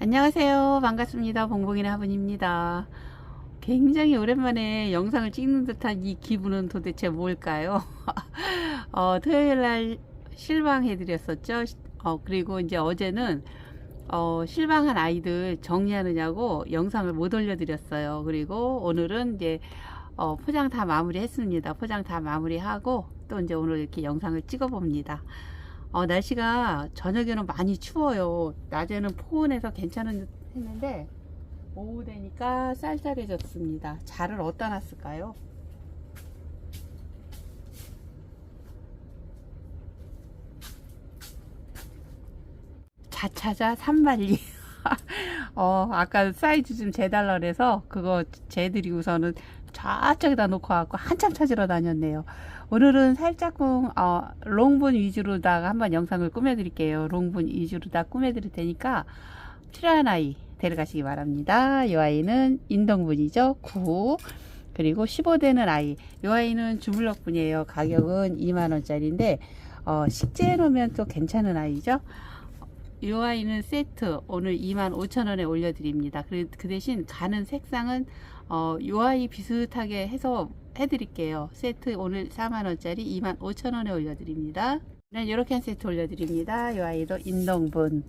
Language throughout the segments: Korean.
안녕하세요. 반갑습니다. 봉봉이네 화분입니다. 굉장히 오랜만에 영상을 찍는 듯한 이 기분은 도대체 뭘까요? 어, 토요일 날 실방해 드렸었죠. 어, 그리고 이제 어제는 어, 실방한 아이들 정리하느냐고 영상을 못 올려 드렸어요. 그리고 오늘은 이제 어, 포장 다 마무리 했습니다. 포장 다 마무리 하고 또 이제 오늘 이렇게 영상을 찍어 봅니다. 어, 날씨가 저녁에는 많이 추워요. 낮에는 포근해서 괜찮은 듯 했는데 오후 되니까 쌀쌀해졌습니다. 자를 어디다 놨을까요? 자차자 산발리. 어, 아까 사이즈 좀 재달라 그래서 그거 재드리고서는 저쪽에다 놓고 갖고 한참 찾으러 다녔네요. 오늘은 살짝쿵 어, 롱분 위주로다가 한번 영상을 꾸며드릴게요. 롱분 위주로 다 꾸며드릴 테니까 필요한 아이 데려가시기 바랍니다. 이 아이는 인동분이죠. 9 그리고 15대는 아이. 이 아이는 주물럭 분이에요. 가격은 2만원짜리인데 어, 식재해 놓으면 또 괜찮은 아이죠. 이 아이는 세트 오늘 25,000원에 올려드립니다. 그, 그 대신 가는 색상은 어, 이 아이 비슷하게 해서 해드릴게요. 세트 오늘 4만원짜리 25,000원에 올려드립니다. 네, 이렇게 한 세트 올려드립니다. 이 아이도 인동분.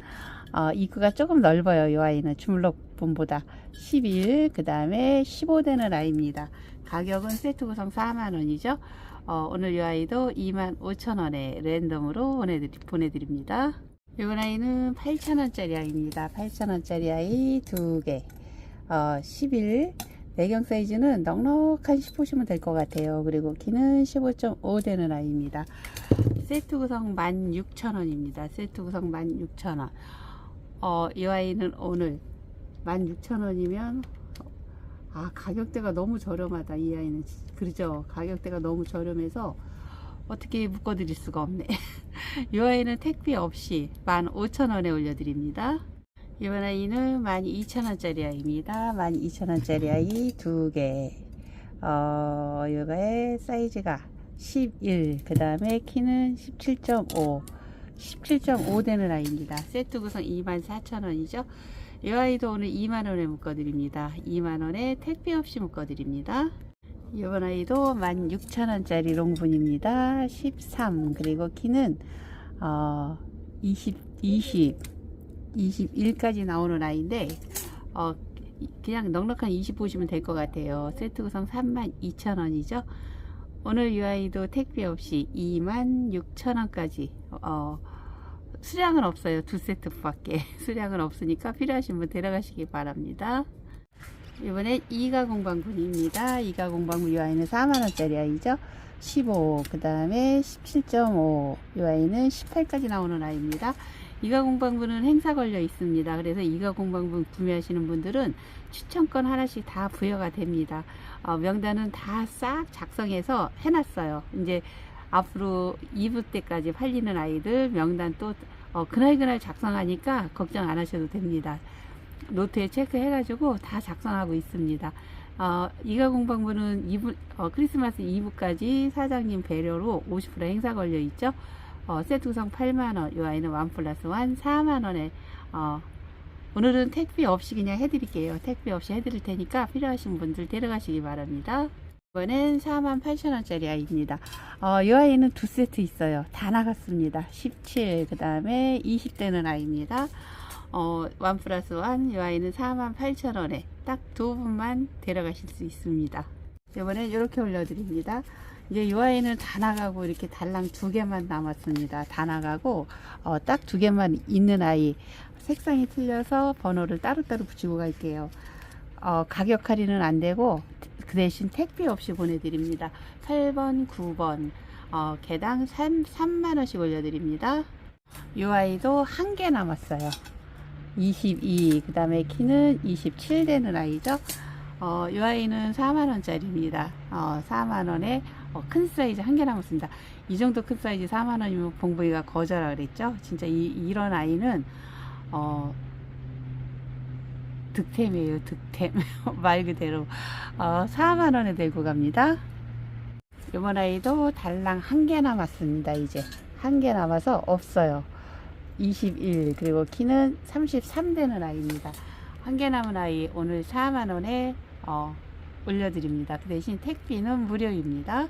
어, 입구가 조금 넓어요. 이 아이는 주물럭분보다 11, 그 다음에 15되는 아이입니다. 가격은 세트 구성 4만원이죠. 어, 오늘 이 아이도 25,000원에 랜덤으로 보내드리, 보내드립니다. 이번 아이는 8,000원짜리 아이입니다. 8,000원짜리 아이 두 개. 어, 11. 배경 사이즈는 넉넉한 10 보시면 될 것 같아요. 그리고 키는 15.5 되는 아이입니다. 세트 구성 16,000원입니다. 세트 구성 16,000원. 어, 이 아이는 오늘 16,000원이면 아, 가격대가 너무 저렴하다. 이 아이는. 그러죠. 가격대가 너무 저렴해서 어떻게 묶어 드릴 수가 없네. 이 아이는 택배 없이 15,000원에 올려 드립니다. 이번 아이는 12,000원짜리 아이입니다. 12,000원짜리 아이 두 개. 어, 이거의 사이즈가 11, 그 다음에 키는 17.5, 17.5 되는 아이입니다. 세트 구성 24,000원이죠. 이 아이도 오늘 2만원에 묶어드립니다. 2만원에 택배 없이 묶어드립니다. 이번 아이도 16,000원짜리 롱분입니다. 13, 그리고 키는, 어, 20, 20, 21까지 나오는 아이인데 어, 그냥 넉넉한 20 보시면 될 것 같아요. 세트 구성 32,000원이죠. 오늘 이 아이도 택배 없이 26,000원까지 어, 수량은 없어요. 두 세트 밖에 수량은 없으니까 필요하신 분 데려가시기 바랍니다. 이번에 이가 공방분입니다. 이가 공방분 이 아이는 4만원짜리 아이죠. 15, 그 다음에 17.5, 이 아이는 18까지 나오는 아이입니다. 이가 공방분은 행사 걸려 있습니다. 그래서 이가 공방분 구매하시는 분들은 추천권 하나씩 다 부여가 됩니다. 어, 명단은 다 싹 작성해서 해놨어요. 이제 앞으로 2부 때까지 팔리는 아이들 명단 또 어, 그날 그날 작성하니까 걱정 안 하셔도 됩니다. 노트에 체크해가지고 다 작성하고 있습니다. 어, 이가 공방분은 2부, 어, 크리스마스 2부까지 사장님 배려로 50% 행사 걸려 있죠. 어, 세트 구성 8만원, 이 아이는 1 플러스 1 4만원에, 어, 오늘은 택배 없이 그냥 해드릴게요. 택배 없이 해드릴 테니까 필요하신 분들 데려가시기 바랍니다. 이번엔 48,000원짜리 아이입니다. 어, 이 아이는 두 세트 있어요. 다 나갔습니다. 17, 그 다음에 20대는 아이입니다. 어, 1 플러스 1, 이 아이는 48,000원에 딱 두 분만 데려가실 수 있습니다. 이번엔 이렇게 올려드립니다. 이제 이 아이는 다 나가고 이렇게 달랑 두 개만 남았습니다. 다 나가고 어, 딱 두 개만 있는 아이 색상이 틀려서 번호를 따로따로 붙이고 갈게요. 어, 가격 할인은 안 되고 그 대신 택배 없이 보내드립니다. 8번, 9번 어, 개당 3, 3만원씩 올려드립니다. 이 아이도 한 개 남았어요. 22, 그 다음에 키는 27 되는 아이죠. 어, 이 아이는 4만원짜리입니다. 어, 4만원에 어, 큰 사이즈 한개 남았습니다. 이 정도 큰 사이즈 4만원이면 봉봉이가 거절하 그랬죠. 진짜 이, 이런 아이는, 어, 득템이에요, 득템. 말 그대로. 어, 4만원에 들고 갑니다. 이번 아이도 달랑 한 개 남았습니다, 이제. 한 개 남아서 없어요. 21 그리고 키는 33 되는 아이입니다. 한 개 남은 아이 오늘 4만 원에 어, 올려드립니다. 그 대신 택비는 무료입니다.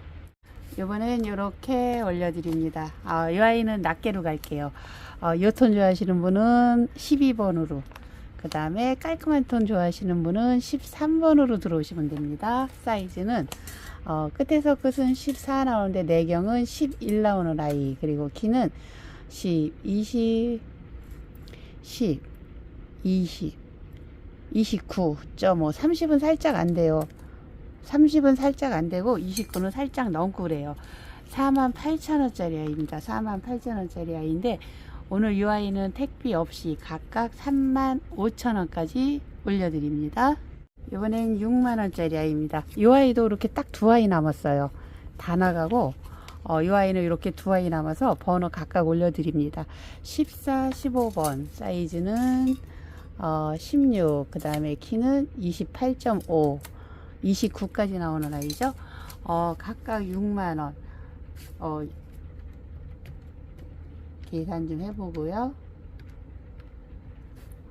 이번엔 이렇게 올려드립니다. 아, 이 아이는 낱개로 갈게요. 어, 이톤 좋아하시는 분은 12번으로 그 다음에 깔끔한 톤 좋아하시는 분은 13번으로 들어오시면 됩니다. 사이즈는 어, 끝에서 끝은 14 나오는데 내경은 11 나오는 아이 그리고 키는 10, 20, 10, 20, 29.5, 30은 살짝 안 돼요. 30은 살짝 안 되고 29는 살짝 넘고 그래요. 48,000원짜리 아이입니다. 48,000원짜리 아이인데 오늘 이 아이는 택비 없이 각각 35,000원까지 올려드립니다. 이번엔 6만원짜리 아이입니다. 이 아이도 이렇게 딱 두 아이 남았어요. 다 나가고 어, 이 아이는 이렇게 두 아이 남아서 번호 각각 올려드립니다. 14, 15번 사이즈는 어, 16, 그 다음에 키는 28.5, 29까지 나오는 아이죠. 어, 각각 6만원. 어, 계산 좀 해보고요.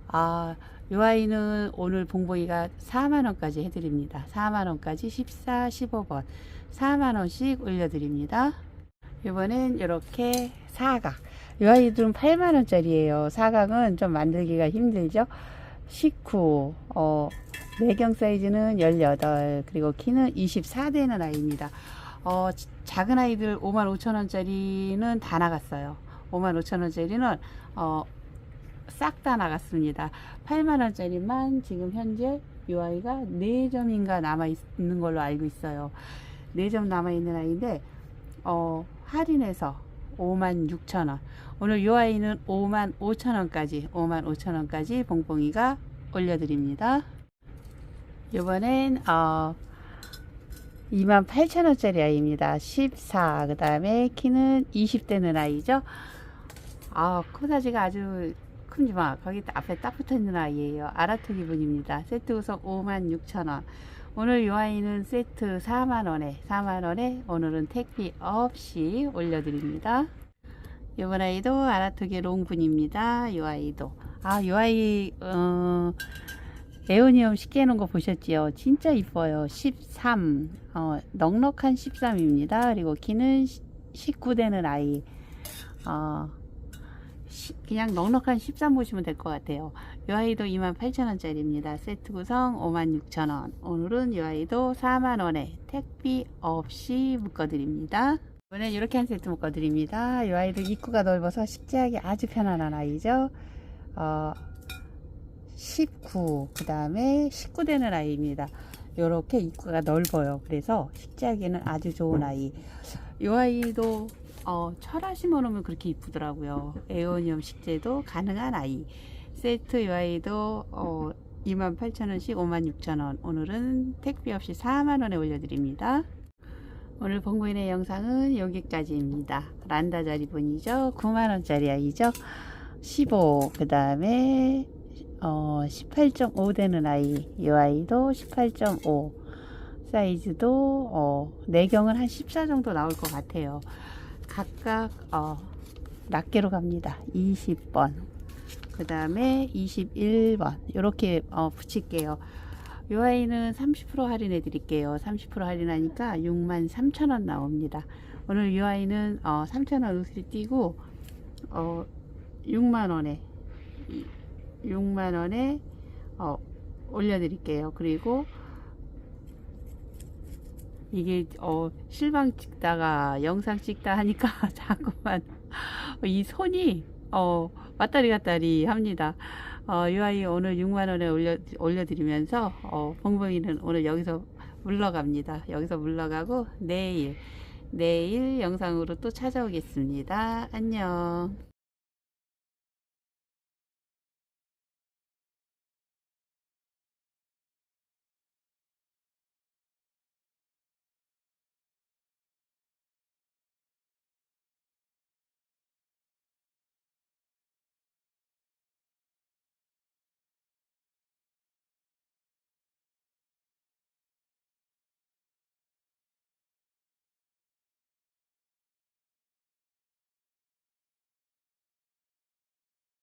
아, 이 아이는 오늘 봉봉이가 4만원까지 해드립니다. 4만원까지 14, 15번. 4만원씩 올려드립니다. 이번엔 이렇게 사각. 이 아이들은 8만원짜리예요. 사각은 좀 만들기가 힘들죠. 19, 어, 내경 사이즈는 18, 그리고 키는 24 되는 아이입니다. 어, 지- 작은 아이들 5만 5천원짜리는 다 나갔어요. 5만 5천원짜리는, 어, 싹 다 나갔습니다. 8만원짜리만 지금 현재 이 아이가 4점인가 남아있는 걸로 알고 있어요. 4점 남아있는 아이인데, 어, 할인해서 5만 6천 원. 오늘 이 아이는 5만 5천 원까지, 5만 5천 원까지 봉봉이가 올려드립니다. 이번엔 어, 2만 8천 원짜리 아이입니다. 14. 그 다음에 키는 20대는 아이죠. 아, 코사지가 아주 큼지막. 거기 앞에 딱 붙어 있는 아이예요. 아라토 기 분입니다. 세트 구성 5만 6천 원. 오늘 이 아이는 세트 4만원에 4만원에 오늘은 택비 없이 올려드립니다 이번 아이도 아라토게 롱분입니다 이 아이도 아이 아이 어, 에오니움 쉽게 해놓은 거 보셨지요 진짜 이뻐요 13 어, 넉넉한 13입니다 그리고 키는 19 되는 아이 어, 시- 그냥 넉넉한 13 보시면 될 것 같아요. 이 아이도 28,000원짜리입니다. 세트 구성 56,000원. 오늘은 이 아이도 4만원에 택비 없이 묶어드립니다. 이번엔 이렇게 한 세트 묶어드립니다. 이 아이도 입구가 넓어서 식재하기 아주 편안한 아이죠. 어, 19, 그 다음에 19 되는 아이입니다. 이렇게 입구가 넓어요. 그래서 식재하기는 아주 좋은 아이. 이 아이도 어, 철화 심어놓으면 그렇게 이쁘더라고요. 에어니움 식재도 가능한 아이. 세트 이 아이도 어, 28,000원씩 56,000원. 오늘은 택비 없이 4만원에 올려드립니다. 오늘 봉구인의 영상은 여기까지입니다. 란다 자리분이죠. 9만원짜리 아이죠. 15, 그 다음에 어, 18.5 되는 아이. 이 아이도 18.5. 사이즈도 어, 내경은 한 14 정도 나올 것 같아요. 각각 어, 낱개로 갑니다. 20번, 그 다음에 21번 이렇게 어, 붙일게요. 이 아이는 30% 할인해 드릴게요. 30% 할인하니까 63,000원 나옵니다. 오늘 이 아이는 어, 3,000원 옷을 띄고 어, 6만원에 6만원에 어, 올려드릴게요. 그리고 이게 어 실방 찍다가 영상 찍다 하니까 자꾸만 이 손이 어 왔다리 갔다리 합니다. 어, 이 아이 오늘 6만 원에 올려 올려드리면서 어, 봉봉이는 오늘 여기서 물러갑니다. 여기서 물러가고 내일 내일 영상으로 또 찾아오겠습니다. 안녕.